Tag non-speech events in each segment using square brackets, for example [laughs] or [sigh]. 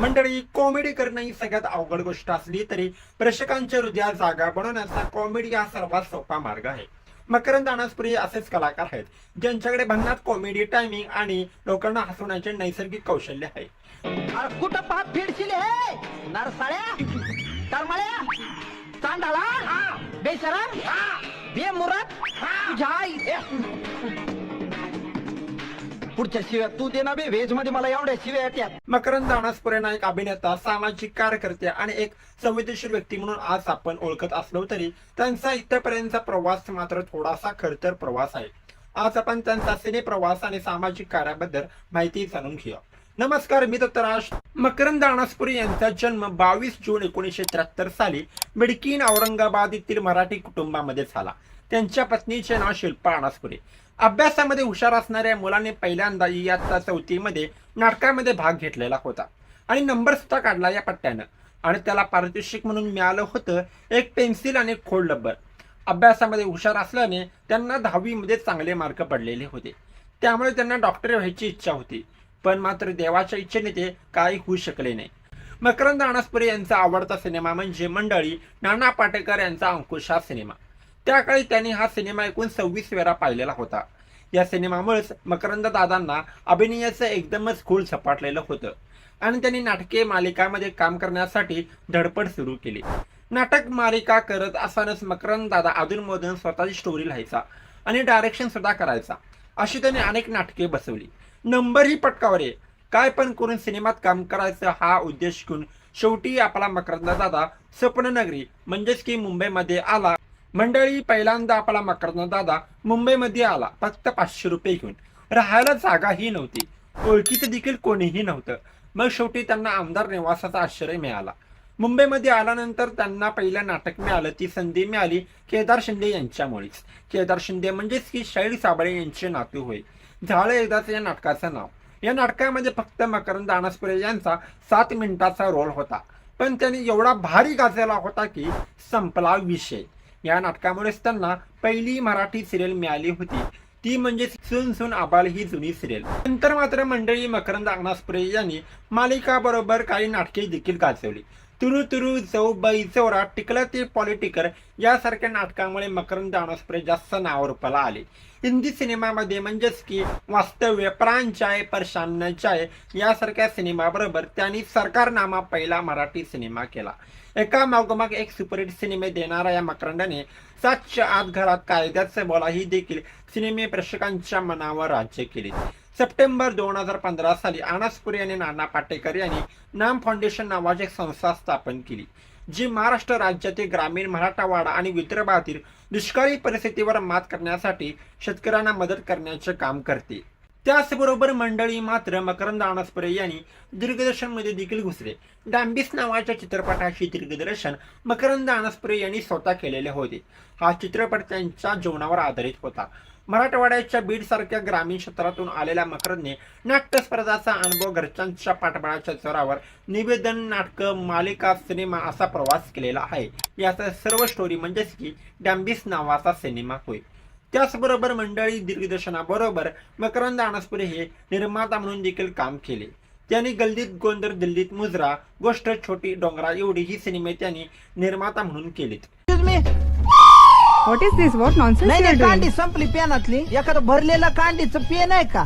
मंडळी कॉमेडी करणं ही सगळ्यात अवघड गोष्ट असली तरी प्रेक्षकांच्या हृदयात जागा बनवण्याचा कॉमेडी हा सर्वात सोपा मार्ग आहे. मकरंद अनासपुरी असेच कलाकार आहेत ज्यांच्याकडे भन्नाट कॉमेडी टायमिंग आणि लोकांना हसवण्याचे नैसर्गिक कौशल्य आहे. कुठं पाप फिरशील हे? नरसाळ्या? करमाळ्या? चांडाळा? बेशरम? बेमुरत? तुझ्या पुढच्या शिव्या तू दे ना बे. व्हेजमध्ये मला एवढ्या शिव्या येत्यात मकरंद अनासपुरे एक अभिनेता सामाजिक कार्यकर्ते आणि एक संवेदनशील व्यक्ती म्हणून आज आपण ओळखत असलो तरी त्यांचा इथपर्यंतचा प्रवास मात्र थोडासा खडतर प्रवास आहे. आज आपण त्यांचा सिने प्रवास आणि सामाजिक कार्याबद्दल माहिती जाणून घेऊया. नमस्कार मी दत्तराज मकरंद अनासपुरी यांचा जन्म बावीस जून एकोणीसशे त्र्याहत्तर साली मिडकीन औरंगाबाद येथील मराठी कुटुंबामध्ये झाला. त्यांच्या पत्नीचे नाव शिल्पा अनासपुरे. अभ्यासामध्ये हुशार असणाऱ्या मुलाने पहिल्यांदा इयत्ता चौथीमध्ये नाटकामध्ये भाग घेतलेला होता आणि नंबर सुद्धा काढला या पट्ट्यानं. आणि त्याला पारितोषिक म्हणून मिळालं होतं एक पेन्सिल आणि खोड डब्बर अभ्यासामध्ये हुशार असल्याने त्यांना दहावीमध्ये चांगले मार्क पडलेले होते. त्यामुळे त्यांना डॉक्टर व्हायची इच्छा होती. पण मात्र देवाच्या इच्छेने ते काही होऊ शकले नाही. मकरंद अनासपुरे यांचा आवडता सिनेमा म्हणजे मंडळी नाना पाटेकर यांचा अंकुश हा सिनेमा. त्या काळी त्यांनी हा सिनेमा एकूण सव्वीस वेळा पाहिलेला होता. या सिनेमामुळेच मकरंद दादांना अभिनयाचं एकदमच खूळ झपाटलेलं होतं आणि त्यांनी नाटके मालिकामध्ये काम करण्यासाठी धडपड सुरू केली. नाटक मालिका करत असतानाच मकरंद दादा अधूनमधून स्वतःची स्टोरी लिहायचा आणि डायरेक्शन सुद्धा करायचा. अशी त्यांनी अनेक नाटके बसवली. नंबर ही पटकावले काय पण करून सिनेमात काम करायचं हा उद्देश घेऊन शेवटी आपला मकरंद दादा स्वप्ननगरी म्हणजेच की मुंबईमध्ये आला. मंडळी पहिल्यांदा आपला मकरंद दादा मुंबईमध्ये आला. फक्त पाचशे रुपये घेऊन. राहायला जागाही नव्हती. ओळखीचं देखील कोणीही नव्हतं. मग शेवटी त्यांना आमदार निवासाचा आश्रय मिळाला. मुंबईमध्ये आल्यानंतर त्यांना पहिलं नाटक मिळालं. ती संधी मिळाली केदार शिंदे यांच्यामुळेच. केदार शिंदे म्हणजेच की शैल साबळे यांचे नातू होय. झालं एकदाच या नाटकाचं नाव. या नाटकामध्ये फक्त मकरंद अनासपुरे यांचा सात मिनिटाचा रोल होता. पण त्यांनी एवढा भारी गाजला होता की संपला विषय. या नाटकामुळेच त्यांना पहिली मराठी सिरियल मिळाली होती. ती म्हणजे सुन सुन आबाल ही जुनी सिरियल नंतर मात्र मंडळी मकरंद अनासपुरे यांनी मालिका बरोबर काही नाटके देखील गाजवली. तुरु तुरु चौ बाई चौरा टिकलं ते पॉलिटिकर यासारख्या नाटकामुळे मकरंद अनासपुरे जास्त नावारूपाला आले. हिंदी सिनेमामध्ये म्हणजेच की वास्तव्य प्राण चाय परशान चाय यासारख्या सिनेमाबरोबर त्यांनी सरकारनामा पहिला मराठी सिनेमा केला. एका मागोमाग एक सुपरहिट सिनेमे देणाऱ्या या मकरंदाने सातच्या आत घरात कायद्याचे बोला ही देखील सिनेमे प्रेक्षकांच्या मनावर राज्य केले. सप्टेंबर दोन हजार पंधरा साली अनासपुरे आणि नाना पाटेकर यांनी नाम फाउंडेशन नावाची एक संस्था स्थापन केली जी महाराष्ट्र राज्यातील ग्रामीण मराठावाडा आणि विदर्भातील दुष्काळी परिस्थितीवर मात करण्यासाठी शेतकऱ्यांना मदत करण्याचे काम करते. त्याचबरोबर मंडळी मात्र मकरंद अनासपुरे यांनी दिग्दर्शनमध्ये देखील घुसले. डांबिस नावाच्या चित्रपटाशी दिग्दर्शन मकरंद अनासपुरे यांनी स्वतः केलेले होते. हा चित्रपट त्यांच्या जीवनावर आधारित होता. मराठवाड्याच्या बीड सारख्या ग्रामीण क्षेत्रातून आलेल्या मकरंदने नाट्यस्पर्धाचा अनुभव घरच्यांच्या पाठबळाच्या जोरावर निवेदन नाटक मालिका सिनेमा असा प्रवास केलेला आहे. याचा सर्व स्टोरी म्हणजेच की डॅम्बिस नावाचा सिनेमा होय. त्याचबरोबर मंडळी दिग्दर्शनाबरोबर मकरंद आणसपुरे हे निर्माता म्हणून देखील काम केले. त्यांनी गल्लीत गोंधळ दिल्लीत मुजरा गोष्ट छोटी डोंगरा एवढी ही सिनेमे त्यांनी निर्माता म्हणून केलीत. Is this? What nonsense नाही नाही? कांडी संपली पेनातली एखादं भरलेलं कांडीचं पेन आहे का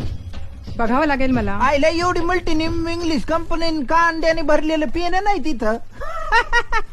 बघावं लागेल मला आईला एवढी मल्टी इंग्लिश कंपनी कांद्याने भरलेलं पेन नाही तिथं [laughs]